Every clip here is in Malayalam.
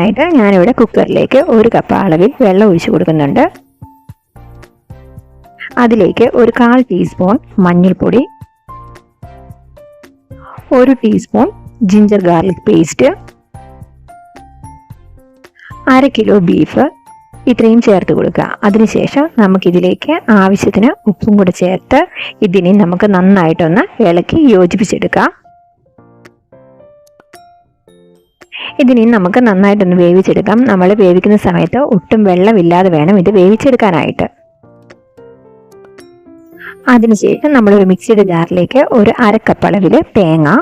ആയിട്ട് ഞാനിവിടെ കുക്കറിലേക്ക് ഒരു കപ്പ് അളവിൽ വെള്ളം ഒഴിച്ചു കൊടുക്കുന്നുണ്ട്. അതിലേക്ക് ഒരു കാൽ ടീസ്പൂൺ മഞ്ഞൾപ്പൊടി ഒരു ടീസ്പൂൺ ജിഞ്ചർ ഗാർലിക് പേസ്റ്റ് അര കിലോ ബീഫ് ഇത്രയും ചേർത്ത് കൊടുക്കുക. അതിനുശേഷം നമുക്കിതിലേക്ക് ആവശ്യത്തിന് ഉപ്പും കൂടെ ചേർത്ത് ഇതിനെ നമുക്ക് നന്നായിട്ടൊന്ന് ഇളക്കി യോജിപ്പിച്ചെടുക്കാം. ഇതിനി നമുക്ക് നന്നായിട്ടൊന്ന് വേവിച്ചെടുക്കാം. നമ്മൾ വേവിക്കുന്ന സമയത്ത് ഒട്ടും വെള്ളമില്ലാതെ വേണം ഇത് വേവിച്ചെടുക്കാനായിട്ട്. അതിനുശേഷം നമ്മൾ ഒരു മിക്സിയുടെ ജാറിലേക്ക് ഒരു അരക്കപ്പ് അളവിൽ തേങ്ങ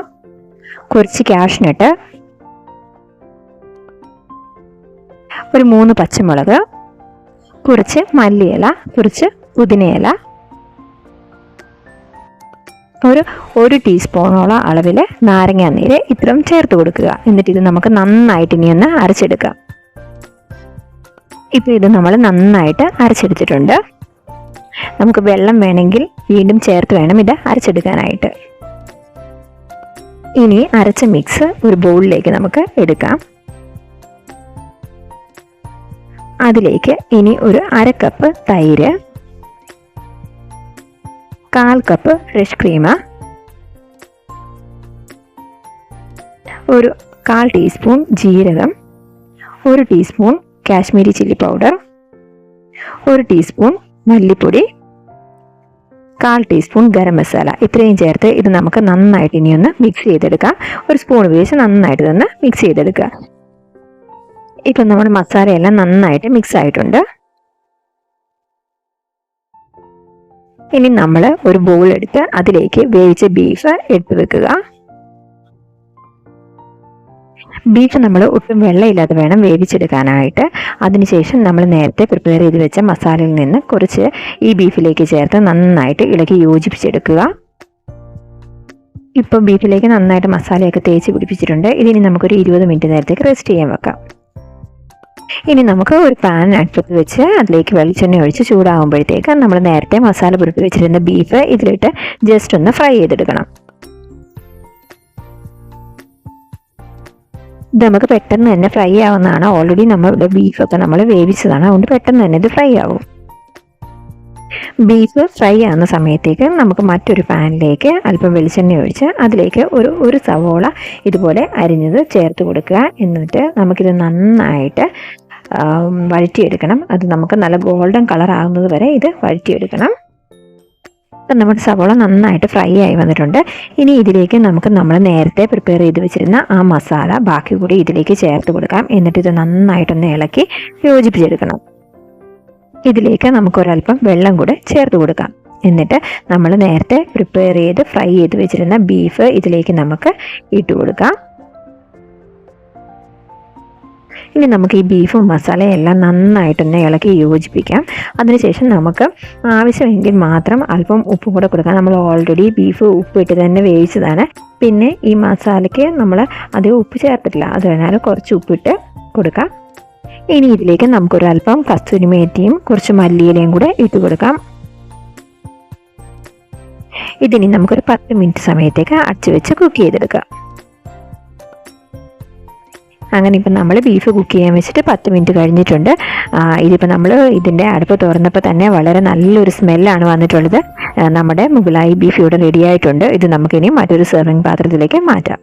കുറച്ച് കാഷ്നട്ട് ഒരു മൂന്ന് പച്ചമുളക് കുറച്ച് മല്ലിയില കുറച്ച് പുതിനയില ഒരു ഒരു ടീസ്പൂണോളം അളവിൽ നാരങ്ങാനീര് ഇത്രയും ചേർത്ത് കൊടുക്കുക. എന്നിട്ട് ഇത് നമുക്ക് നന്നായിട്ട് ഇനി ഒന്ന് അരച്ചെടുക്കാം. ഇപ്പം ഇത് നമ്മൾ നന്നായിട്ട് അരച്ചെടുത്തിട്ടുണ്ട്. നമുക്ക് വെള്ളം വേണമെങ്കിൽ വീണ്ടും ചേർത്ത് വേണം ഇത് അരച്ചെടുക്കാനായിട്ട്. ഇനി അരച്ച മിക്സ് ഒരു ബൗളിലേക്ക് നമുക്ക് എടുക്കാം. അതിലേക്ക് ഇനി ഒരു അര കപ്പ് തൈര് കാൽ കപ്പ് ഫ്രഷ് ക്രീം ഒരു കാൽ ടീസ്പൂൺ ജീരകം. ഒരു ടീസ്പൂൺ കാശ്മീരി ചില്ലി പൗഡർ ഒരു ടീസ്പൂൺ മല്ലിപ്പൊടി. കാൽ ടീസ്പൂൺ ഗരം മസാല. ഇത്രയും ചേർത്ത് ഇത് നമുക്ക് നന്നായിട്ട് ഇനിയൊന്ന് മിക്സ് ചെയ്തെടുക്കാം. ഒരു സ്പൂൺ ഉപയോഗിച്ച് നന്നായിട്ട് തന്നെ മിക്സ് ചെയ്തെടുക്കുക. ഇപ്പം നമ്മുടെ മസാലയെല്ലാം നന്നായിട്ട് മിക്സ് ആയിട്ടുണ്ട്. ഇനി നമ്മൾ ഒരു ബോൾ എടുത്ത് അതിലേക്ക് വേവിച്ച ബീഫ് എടുത്തു വെക്കുക. ബീഫ് നമ്മൾ ഒട്ടും വെള്ളമില്ലാതെ വേണം വേവിച്ചെടുക്കാനായിട്ട്. അതിനുശേഷം നമ്മൾ നേരത്തെ പ്രിപ്പയർ ചെയ്ത് വെച്ച മസാലയിൽ നിന്ന് കുറച്ച് ഈ ബീഫിലേക്ക് ചേർത്ത് നന്നായിട്ട് ഇളക്കി യോജിപ്പിച്ചെടുക്കുക. ഇപ്പോൾ ബീഫിലേക്ക് നന്നായിട്ട് മസാലയൊക്കെ തേച്ച് പിടിപ്പിച്ചിട്ടുണ്ട്. ഇതിനി നമുക്കൊരു ഇരുപത് മിനിറ്റ് നേരത്തേക്ക് റെസ്റ്റ് ചെയ്യാൻ വെക്കാം. ഇനി നമുക്ക് ഒരു പാൻ അടുപ്പത്ത് വെച്ച് അതിലേക്ക് വെളിച്ചെണ്ണ ഒഴിച്ച് ചൂടാകുമ്പോഴത്തേക്ക് നമ്മൾ നേരത്തെ മസാല പുരട്ടി വെച്ചിരുന്ന ബീഫ് ഇതിലിട്ട് ജസ്റ്റ് ഒന്ന് ഫ്രൈ ചെയ്തെടുക്കണം. ഇത് നമുക്ക് പെട്ടെന്ന് തന്നെ ഫ്രൈ ആവുന്നതാണ്. ഓൾറെഡി നമ്മളുടെ ബീഫൊക്കെ നമ്മൾ വേവിച്ചതാണ്. അതുകൊണ്ട് പെട്ടെന്ന് തന്നെ ഇത് ഫ്രൈ ആവും. ബീഫ് ഫ്രൈ ആവുന്ന സമയത്തേക്ക് നമുക്ക് മറ്റൊരു പാനിലേക്ക് അല്പം വെളിച്ചെണ്ണ ഒഴിച്ച് അതിലേക്ക് ഒരു ഒരു സവോള ഇതുപോലെ അരിഞ്ഞത് ചേർത്ത് കൊടുക്കുക. എന്നിട്ട് നമുക്കിത് നന്നായിട്ട് വഴറ്റിയെടുക്കണം. അത് നമുക്ക് നല്ല ഗോൾഡൻ കളർ ആകുന്നത് വരെ ഇത് വഴറ്റിയെടുക്കണം. ഇപ്പം നമ്മുടെ സവോള നന്നായിട്ട് ഫ്രൈ ആയി വന്നിട്ടുണ്ട്. ഇനി ഇതിലേക്ക് നമുക്ക് നമ്മൾ നേരത്തെ പ്രിപ്പയർ ചെയ്ത് വെച്ചിരുന്ന ആ മസാല ബാക്കി കൂടി ഇതിലേക്ക് ചേർത്ത് കൊടുക്കാം. എന്നിട്ട് ഇത് നന്നായിട്ടൊന്ന് ഇളക്കി യോജിപ്പിച്ചെടുക്കണം. ഇതിലേക്ക് നമുക്ക് ഒരല്പം വെള്ളം കൂടെ ചേർത്ത് കൊടുക്കാം. എന്നിട്ട് നമ്മൾ നേരത്തെ പ്രിപ്പയർ ചെയ്ത് ഫ്രൈ ചെയ്ത് വെച്ചിരുന്ന ബീഫ് ഇതിലേക്ക് നമുക്ക് ഇട്ട് കൊടുക്കാം. ഇനി നമുക്ക് ഈ ബീഫും മസാലയും എല്ലാം നന്നായിട്ടൊന്ന് ഇളക്കി യോജിപ്പിക്കാം. അതിനുശേഷം നമുക്ക് ആവശ്യമെങ്കിൽ മാത്രം അല്പം ഉപ്പ് കൂടെ കൊടുക്കാം. നമ്മൾ ഓൾറെഡി ബീഫ് ഉപ്പ് ഇട്ട് തന്നെ വേവിച്ചതാണ്. പിന്നെ ഈ മസാലയ്ക്ക് നമ്മൾ അധികം ഉപ്പ് ചേർത്തിട്ടില്ല. അത് കഴിഞ്ഞാൽ കുറച്ച് ഉപ്പിട്ട് കൊടുക്കാം. ഇനി ഇതിലേക്ക് നമുക്കൊരല്പം കസ്തൂരിമേറ്റിയും കുറച്ച് മല്ലിയിലയും കൂടെ ഇട്ട് കൊടുക്കാം. ഇതിനി നമുക്കൊരു പത്ത് മിനിറ്റ് സമയത്തേക്ക് അടച്ചു വെച്ച് കുക്ക് ചെയ്തെടുക്കാം. അങ്ങനെ ഇപ്പം നമ്മൾ ബീഫ് കുക്ക് ചെയ്യാൻ വെച്ചിട്ട് പത്ത് മിനിറ്റ് കഴിഞ്ഞിട്ടുണ്ട്. ഇതിപ്പോൾ നമ്മൾ ഇതിന്റെ അടുപ്പ് തുറന്നപ്പോൾ തന്നെ വളരെ നല്ലൊരു സ്മെല്ലാണ് വന്നിട്ടുള്ളത്. നമ്മുടെ മുഗലായി ബീഫ് ഇവിടെ റെഡിയായിട്ടുണ്ട് ഇത് നമുക്കിനി മറ്റൊരു സെർവിങ് പാത്രത്തിലേക്ക് മാറ്റാം.